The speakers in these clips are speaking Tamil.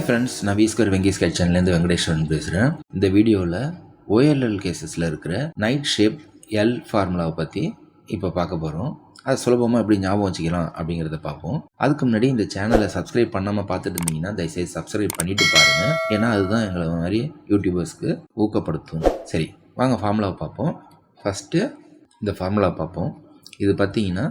ஹாய் ஃப்ரெண்ட்ஸ் நான் வீஸ்கர் வெங்கேஷ் கை சேனல்லேருந்து வெங்கடேஸ்வரன் பேசுகிறேன் இந்த வீடியோவில் ஓஎல்எல் கேசஸில் இருக்கிற நைட் ஷேப் எல் ஃபார்முலாவை பற்றி இப்போ பார்க்க போகிறோம் அதை சுலபமாக எப்படி ஞாபகம் வச்சுக்கலாம் அப்படிங்கிறத பார்ப்போம். அதுக்கு முன்னாடி இந்த சேனலை சப்ஸ்கிரைப் பண்ணாமல் பார்த்துட்டு இருந்தீங்கன்னா தயவுசெய்து சப்ஸ்கிரைப் பண்ணிட்டு பாருங்கள் ஏன்னா அதுதான் எங்களை மாதிரி யூடியூபர்ஸ்க்கு ஊக்கப்படுத்தும். சரி வாங்க ஃபார்முலாவை பார்ப்போம். ஃபஸ்ட்டு இந்த ஃபார்முலா பார்ப்போம். இது பார்த்தீங்கன்னா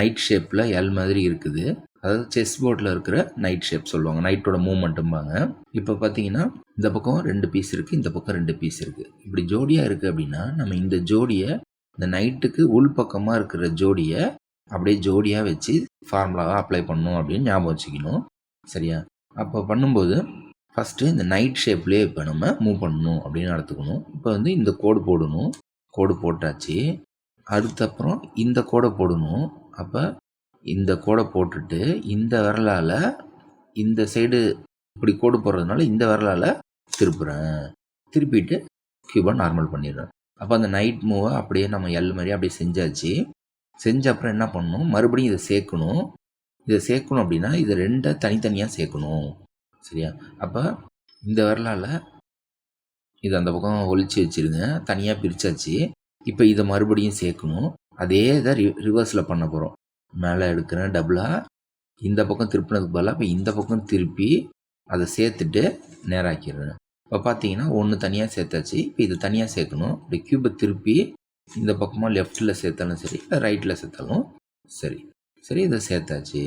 நைட் ஷேப்பில் எல் மாதிரி இருக்குது. அதாவது செஸ் போர்டில் இருக்கிற நைட் ஷேப் சொல்லுவாங்க. நைட்டோட மூமெண்ட்டும்பாங்க இப்போ பார்த்தீங்கன்னா இந்த பக்கம் ரெண்டு பீஸ் இருக்குது இந்த பக்கம் ரெண்டு பீஸ் இருக்குது இப்படி ஜோடியாக இருக்குது அப்படின்னா நம்ம இந்த ஜோடியை இந்த நைட்டுக்கு உள் பக்கமாக இருக்கிற ஜோடியை அப்படியே ஜோடியாக வச்சு ஃபார்முலாவை அப்ளை பண்ணணும் அப்படின்னு ஞாபகம் வச்சுக்கணும். சரியா? அப்போ பண்ணும்போது ஃபஸ்ட்டு இந்த நைட் ஷேப்லேயே இப்போ நம்ம மூவ் பண்ணணும் அப்படின்னு நடத்துக்கணும் இப்போ வந்து இந்த கோடு போடணும். கோடு போட்டாச்சு. அதுக்கப்புறம் இந்த கோடை போடணும். அப்போ இந்த கோடை போட்டுட்டு இந்த விரலால் இந்த சைடு இப்படி கோடு போடுறதுனால இந்த விரலால் திருப்புறேன். திருப்பிட்டு கியூபை நார்மல் பண்ணிடுறேன். அப்போ அந்த நைட் மூவை அப்படியே நம்ம எல் மாதிரி அப்படியே செஞ்சாச்சு. செஞ்ச அப்புறம் என்ன பண்ணணும்? மறுபடியும் இதை சேர்க்கணும். இதை சேர்க்கணும் அப்படின்னா இதை ரெண்டை தனித்தனியாக சேர்க்கணும். சரியா? அப்போ இந்த விரலால் இதை அந்த பக்கம் ஒழிச்சு வச்சிருங்க. தனியாக பிரித்தாச்சு இப்போ இதை மறுபடியும் சேர்க்கணும். அதே இதை ரி ரிவர்ஸில் பண்ண போகிறோம் மேலே எடுக்கிறேன் டபுளாக இந்த பக்கம் திருப்பினதுக்கு பதிலாக இப்போ இந்த பக்கம் திருப்பி அதை சேர்த்துட்டு நேராக்கிடுறேன். இப்போ பார்த்தீங்கன்னா ஒன்று தனியாக சேர்த்தாச்சு. இப்போ இது தனியாக சேர்க்கணும். இப்படி கியூபை திருப்பி இந்த பக்கமாக லெஃப்ட்டில் சேர்த்தாலும் சரி இல்லை ரைட்டில் சேர்த்தாலும் சரி. சரி இதை சேர்த்தாச்சு.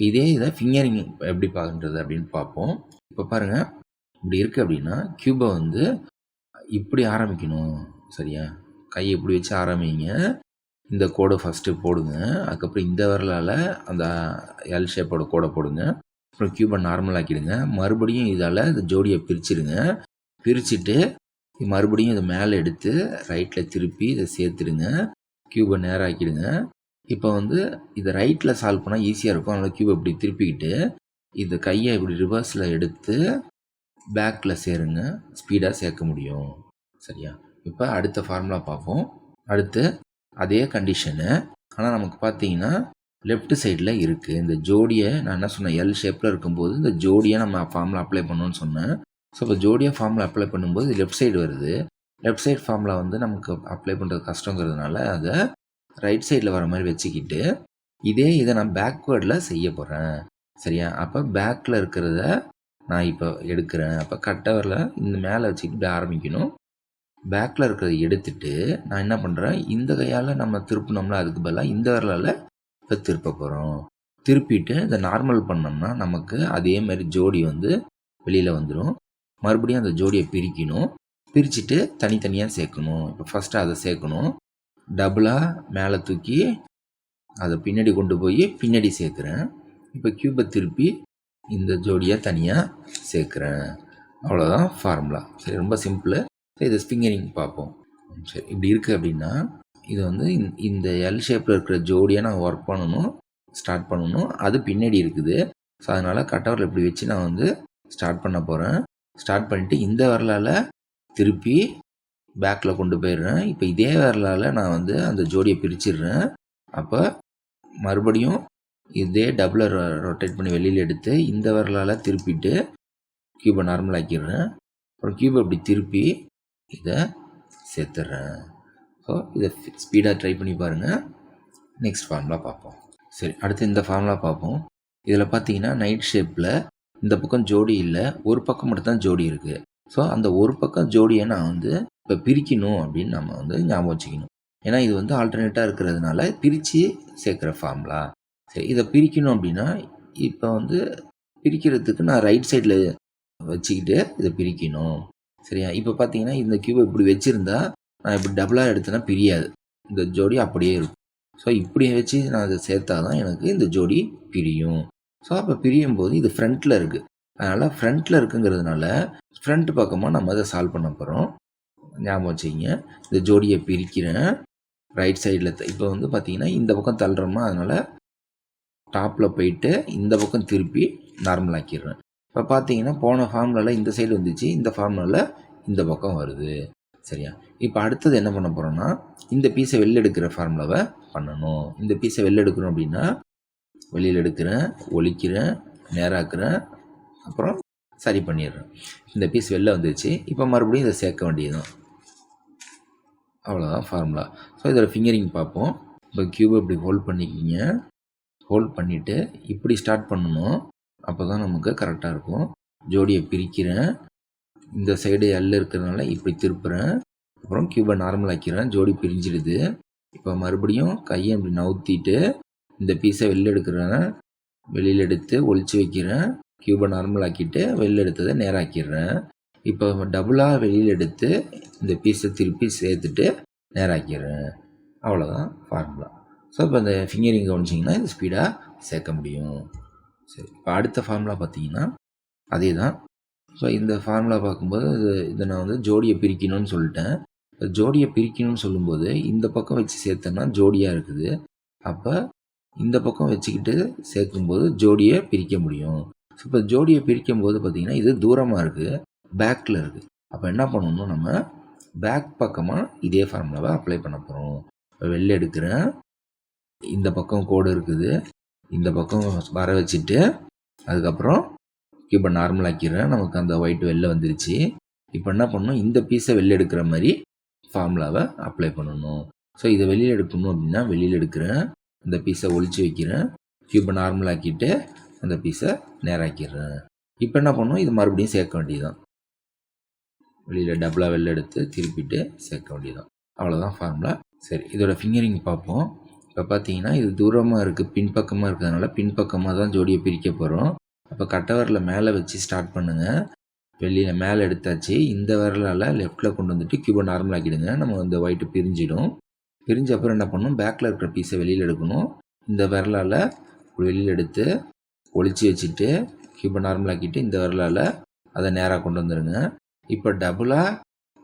இதே இதை ஃபிங்கரிங் எப்படி பார்க்குறது அப்படின்னு பார்ப்போம். இப்போ பாருங்கள் இப்படி இருக்குது அப்படின்னா கியூபை வந்து இப்படி ஆரம்பிக்கணும். சரியா? கையை இப்படி வச்சு ஆரம்பிங்க. இந்த கோடை ஃபஸ்ட்டு போடுங்க. அதுக்கப்புறம் இந்த விரலால் அந்த எல் ஷேப்போட கோடை போடுங்க. அப்புறம் க்யூபை நார்மல் ஆக்கிடுங்க. மறுபடியும் இதால் இந்த ஜோடியை பிரிச்சிடுங்க. பிரிச்சுட்டு மறுபடியும் இதை மேலே எடுத்து ரைட்டில் திருப்பி இதை சேர்த்துடுங்க. க்யூபை நேரம் ஆக்கிடுங்க. இப்போ வந்து இதை ரைட்டில் சால்வ் பண்ணால் ஈஸியாக இருக்கும். அதனால் கியூபை இப்படி திருப்பிக்கிட்டு இந்த கையை இப்படி ரிவர்ஸில் எடுத்து பேக்கில் சேருங்க. ஸ்பீடாக சேர்க்க முடியும். சரியா? இப்போ அடுத்த ஃபார்முலா பார்ப்போம். அடுத்து அதே கண்டிஷனு ஆனால் நமக்கு பார்த்தீங்கன்னா லெஃப்ட் சைடில் இருக்குது இந்த ஜோடியை நான் என்ன சொன்னேன்? எல் ஷேப்பில் இருக்கும்போது இந்த ஜோடியை நம்ம ஃபார்மில் அப்ளை பண்ணணும்னு சொன்னேன். ஸோ இப்போ ஜோடியாக ஃபார்மில் அப்ளை பண்ணும்போது லெஃப்ட் சைடு வருது. லெஃப்ட் சைடு ஃபார்மில் வந்து நமக்கு அப்ளை பண்ணுறது கஷ்டங்கிறதுனால அதை ரைட் சைடில் வர மாதிரி வச்சுக்கிட்டு இதே இதை நான் பேக்வேர்டில் செய்ய போகிறேன் சரியா? அப்போ பேக்கில் இருக்கிறத நான் இப்போ எடுக்கிறேன். அப்போ கட்டவரில் இந்த மேலே வச்சுக்கிட்டு ஆரம்பிக்கணும். பேக்கில் இருக்கிறத எடுத்துட்டு நான் என்ன பண்ணுறேன் இந்த கையால் நம்ம திருப்பினோம்ல அதுக்கு பதிலாக இந்த விரலால் இப்போ திருப்ப போகிறோம் திருப்பிட்டு இதை நார்மல் பண்ணோம்னா நமக்கு அதே மாதிரி ஜோடி வந்து வெளியில் வந்துடும் மறுபடியும் அந்த ஜோடியை பிரிக்கணும். பிரிச்சுட்டு தனித்தனியாக சேர்க்கணும். இப்போ ஃபஸ்ட்டு அதை சேர்க்கணும். டபுளாக மேலே தூக்கி அதை பின்னாடி கொண்டு போய் பின்னாடி சேர்க்குறேன். இப்போ கியூபை திருப்பி இந்த ஜோடியாக தனியாக சேர்க்குறேன். அவ்வளோதான் ஃபார்முலா சரி ரொம்ப சிம்பிள் இது ஃபிங்கரிங் பார்ப்போம். சரி இப்படி இருக்குது அப்படின்னா இது வந்து இந்த எல் ஷேப்பில் இருக்கிற ஜோடியாக நான் ஒர்க் பண்ணணும் ஸ்டார்ட் பண்ணணும். அது பின்னாடி இருக்குது. ஸோ அதனால் கட்டவரில் இப்படி வச்சு நான் வந்து ஸ்டார்ட் பண்ண போகிறேன் ஸ்டார்ட் பண்ணிவிட்டு இந்த வரலால் திருப்பி பேக்கில் கொண்டு போயிடுறேன். இப்போ இதே வரலால் நான் வந்து அந்த ஜோடியை பிரிச்சிடுறேன். அப்போ மறுபடியும் இதே டபுளை ரொட்டேட் பண்ணி வெளியில் எடுத்து இந்த வரலால் திருப்பிட்டு கியூபை நார்மல் ஆக்கிடுறேன். அப்புறம் கியூபை இப்படி திருப்பி இதை சேர்த்துட்றேன் ஸோ இதை ஸ்பீடாக ட்ரை பண்ணி பாருங்கள் நெக்ஸ்ட் ஃபார்முலா பார்ப்போம். சரி அடுத்து இந்த ஃபார்முலா பார்ப்போம். இதில் பார்த்தீங்கன்னா நைட் ஷேப்பில் இந்த பக்கம் ஜோடி இல்லை ஒரு பக்கம் மட்டும் தான் ஜோடி இருக்குது ஸோ அந்த ஒரு பக்கம் ஜோடியை நான் வந்து இப்போ பிரிக்கணும் அப்படின்னு நம்ம வந்து ஞாபகம் வச்சுக்கணும். ஏன்னா இது வந்து ஆல்டர்னேட்டாக இருக்கிறதுனால பிரித்து சேர்க்குற ஃபார்முலா சரி இதை பிரிக்கணும் அப்படின்னா இப்போ வந்து பிரிக்கிறதுக்கு நான் ரைட் சைடில் வச்சுக்கிட்டு இதை பிரிக்கணும். சரியா? இப்போ பார்த்தீங்கன்னா இந்த கியூபை இப்படி வச்சுருந்தா நான் இப்படி டபுளாக எடுத்தேன்னா பிரியாது. இந்த ஜோடி அப்படியே இருக்கும். ஸோ இப்படி வச்சு நான் அதை சேர்த்தா தான் எனக்கு இந்த ஜோடி பிரியும். ஸோ அப்போ பிரியும் போது இது ஃப்ரண்ட்டில் இருக்குது அதனால் ஃப்ரண்ட்டில் இருக்குங்கிறதுனால ஃப்ரண்ட் பக்கமாக நம்ம அதை சால்வ் பண்ண போகிறோம் ஞாபகம் வச்சுக்கிங்க. இந்த ஜோடியை பிரிக்கிறேன். ரைட் சைடில் இப்போ வந்து பார்த்தீங்கன்னா இந்த பக்கம் தள்ளுறோமா? அதனால் டாப்பில் போயிட்டு இந்த பக்கம் திருப்பி நார்மல் ஆக்கிடுறேன். இப்போ பார்த்தீங்கன்னா போன ஃபார்முலாவில் இந்த சைடு வந்துச்சு இந்த ஃபார்முலாவில் இந்த பக்கம் வருது. சரியா? இப்போ அடுத்தது என்ன பண்ண போகிறோன்னா இந்த பீஸை வெளில எடுக்கிற ஃபார்முலாவை பண்ணணும். இந்த பீஸை வெளில எடுக்கணும் அப்படின்னா வெளியில் எடுக்கிறேன் ஒழிக்கிறேன் நேராக்குறேன் அப்புறம் சரி பண்ணிடுறேன். இந்த பீஸ் வெளில வந்துச்சு இப்போ மறுபடியும் இதை சேர்க்க வேண்டியதுதான். அவ்வளோதான் ஃபார்முலா ஸோ இதோட ஃபிங்கரிங் பார்ப்போம். இப்போ க்யூபை இப்படி ஹோல்ட் பண்ணிக்கிங்க. ஹோல்ட் பண்ணிவிட்டு இப்படி ஸ்டார்ட் பண்ணணும். அப்போ தான் நமக்கு கரெக்டாக இருக்கும். ஜோடியை பிரிக்கிறேன். இந்த சைடு எல் இருக்கிறதுனால இப்படி திருப்புறேன். அப்புறம் கியூபை நார்மல் ஆக்கிறேன் ஜோடி பிரிஞ்சிடுது. இப்போ மறுபடியும் கையை இப்படி நவுத்திட்டு இந்த பீஸை வெளில எடுக்கிறேன். வெளியில் எடுத்து ஒழிச்சு வைக்கிறேன். கியூபை நார்மல் ஆக்கிட்டு வெளில எடுத்ததை நேராக்கிடுறேன். இப்போ டபுளாக வெளியில் எடுத்து இந்த பீஸை திருப்பி சேர்த்துட்டு நேராக்கிடுறேன். அவ்வளோதான் ஃபார்முலா ஸோ இப்போ இந்த ஃபிங்கரிங் கவனிச்சிங்கன்னா இது ஸ்பீடாக சேர்க்க முடியும். சரி இப்போ அடுத்த ஃபார்முலா பார்த்தீங்கன்னா அதே தான் ஸோ இந்த ஃபார்முலா பார்க்கும்போது இதை நான் வந்து ஜோடியை பிரிக்கணும்னு சொல்லிட்டேன். ஜோடியை பிரிக்கணும்னு சொல்லும்போது இந்த பக்கம் வச்சு சேர்த்தேன்னா ஜோடியாக இருக்குது. அப்போ இந்த பக்கம் வச்சுக்கிட்டு சேர்க்கும்போது ஜோடியை பிரிக்க முடியும். ஸோ இப்போ ஜோடியை பிரிக்கும் போது பார்த்தீங்கன்னா இது தூரமாக இருக்குது பேக்கில் இருக்குது அப்போ என்ன பண்ணணும் நம்ம? பேக் பக்கமாக இதே ஃபார்முலாவை அப்ளை பண்ண போகிறோம் இப்போ வெளில எடுக்கிறேன். இந்த பக்கம் கோடு இருக்குது. இந்த பக்கம் வர வச்சுட்டு அதுக்கப்புறம் இப்போ நார்மல் ஆக்கிடுறேன். நமக்கு அந்த ஒயிட் வெளில வந்துருச்சு. இப்போ என்ன பண்ணணும்? இந்த பீஸை வெளில எடுக்கிற மாதிரி ஃபார்முலாவை அப்ளை பண்ணணும். ஸோ இதை வெளியில் எடுக்கணும் அப்படின்னா வெளியில் எடுக்கிறேன். இந்த பீஸை ஒழிச்சு வைக்கிறேன். கியூபை நார்மல் ஆக்கிட்டு அந்த பீஸை நேராக்கிடுறேன். இப்போ என்ன பண்ணணும்? இது மறுபடியும் சேர்க்க வேண்டியதுதான். வெளியில் டபுளாக வெளில எடுத்து திருப்பிட்டு சேர்க்க வேண்டியதுதான். அவ்வளோதான் ஃபார்முலா சரி இதோட ஃபிங்கரிங் பார்ப்போம். இப்போ பார்த்தீங்கன்னா இது தூரமாக இருக்குது பின்பக்கமாக இருக்கிறதுனால பின்பக்கமாக தான் ஜோடியை பிரிக்க போகிறோம் அப்போ கட்டை மேலே வச்சு ஸ்டார்ட் பண்ணுங்கள் வெளியில் மேலே எடுத்தாச்சு. இந்த விரலால் லெஃப்ட்டில் கொண்டு வந்துட்டு கியூபை நார்மல் ஆக்கிடுங்க. நம்ம இந்த ஒயிட்டு பிரிஞ்சிடும். பிரிஞ்ச அப்புறம் என்ன பண்ணணும்? பேக்கில் இருக்கிற பீஸை வெளியில் எடுக்கணும். இந்த விரலால் வெளியில் எடுத்து ஒழிச்சு வச்சுட்டு கியூபை நார்மல் ஆக்கிட்டு இந்த விரலால் அதை நேராக கொண்டு வந்துடுங்க இப்போ டபுளாக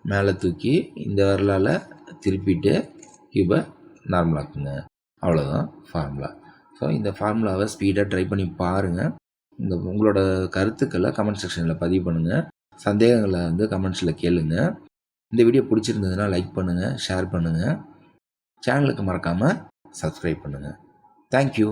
மேலே தூக்கி இந்த விரலால் திருப்பிட்டு கியூபை நார்மல் ஆக்குங்க. அவ்வளோதான் ஃபார்முலா ஸோ இந்த ஃபார்முலாவை ஸ்பீடாக ட்ரை பண்ணி பாருங்கள் இந்த உங்களோட கருத்துக்களை கமெண்ட் செக்ஷனில் பதிவு பண்ணுங்கள் சந்தேகங்களை வந்து கமெண்ட்ஸில் கேளுங்க. இந்த வீடியோ பிடிச்சிருந்ததுன்னா லைக் பண்ணுங்கள் ஷேர் பண்ணுங்கள் சேனலுக்கு மறக்காமல் சப்ஸ்கிரைப் பண்ணுங்கள் தேங்க்யூ